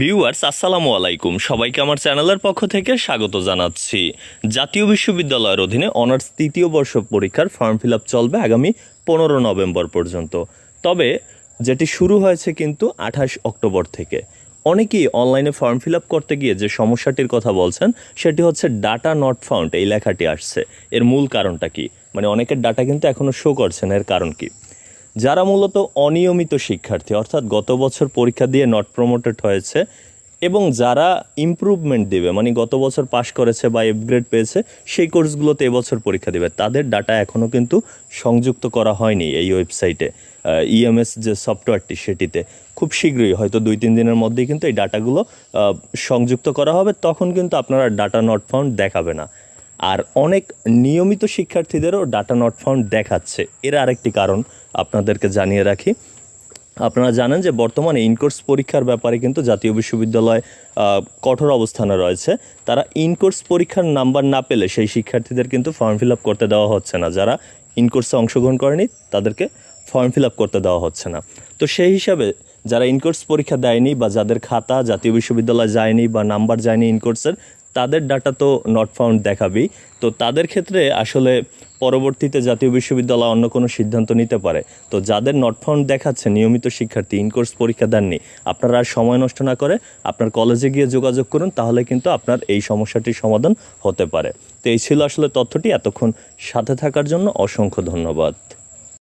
Viewers, আসসালামু আলাইকুম। সবাইকে আমার চ্যানেলের পক্ষ থেকে স্বাগত জানাচ্ছি। জাতীয় বিশ্ববিদ্যালয়ের অধীনে অনার্স তৃতীয় বর্ষ পরীক্ষার ফর্ম ফিল চলবে আগামী পনেরো নভেম্বর পর্যন্ত। তবে যেটি শুরু হয়েছে কিন্তু আঠাশ অক্টোবর থেকে। অনেকেই অনলাইনে ফর্ম ফিল করতে গিয়ে যে সমস্যাটির কথা বলছেন, সেটি হচ্ছে ডাটা নট ফাউন্ড, এই লেখাটি আসছে। এর মূল কারণটা কি? মানে অনেকের ডাটা কিন্তু এখনও শো করছে না, এর কারণ কি? যারা মূলত অনিয়মিত শিক্ষার্থী, অর্থাৎ গত বছর পরীক্ষা দিয়ে নট প্রমোটেড হয়েছে এবং যারা ইমপ্রুভমেন্ট দেবে মানে গত বছর পাশ করেছে বা এফগ্রেড পেয়েছে, সেই কোর্সগুলোতে এবছর পরীক্ষা দেবে। তাদের ডাটা এখনও কিন্তু সংযুক্ত করা হয়নি এই ওয়েবসাইটে ইএমএস যে সফটওয়্যারটি সেটিতে। খুব শীঘ্রই, হয়তো দুই তিন দিনের মধ্যেই কিন্তু এই ডাটাগুলো সংযুক্ত করা হবে। তখন কিন্তু আপনারা ডাটা নট ফাউন্ড দেখাবে না। আর অনেক নিয়মিত শিক্ষার্থীদেরও ডাটা নট ফাউন্ড দেখাচ্ছে। এর আরেকটি কারণ আপনাদেরকে জানিয়ে রাখি। আপনারা জানেন যে বর্তমানে ইনকোর্স পরীক্ষার ব্যাপারে কিন্তু জাতীয় বিশ্ববিদ্যালয় কঠোর অবস্থানে রয়েছে। তারা ইনকোর্স পরীক্ষার নাম্বার না পেলে সেই শিক্ষার্থীদের কিন্তু ফর্ম ফিল করতে দেওয়া হচ্ছে না। যারা ইনকোর্সে অংশগ্রহণ করেনি, তাদেরকে ফর্ম ফিল করতে দেওয়া হচ্ছে না। তো সেই হিসাবে যারা ইনকোর্স পরীক্ষা দেয়নি বা যাদের খাতা জাতীয় বিশ্ববিদ্যালয় যায়নি বা নাম্বার যায়নি ইনকোর্সের তাদের ডাটা তো নট ফাউন্ড দেখাবেই। তো তাদের ক্ষেত্রে আসলে পরবর্তীতে জাতীয় বিশ্ববিদ্যালয় অন্য কোনো সিদ্ধান্ত নিতে পারে। তো যাদের নট ফাউন্ড দেখাচ্ছে, নিয়মিত শিক্ষার্থী ইনকোর্স পরীক্ষা দেননি, আপনারা আর সময় নষ্ট না করে আপনার কলেজে গিয়ে যোগাযোগ করুন, তাহলে কিন্তু আপনার এই সমস্যাটির সমাধান হতে পারে। তো এই ছিল আসলে তথ্যটি, এতক্ষণ সাথে থাকার জন্য অসংখ্য ধন্যবাদ।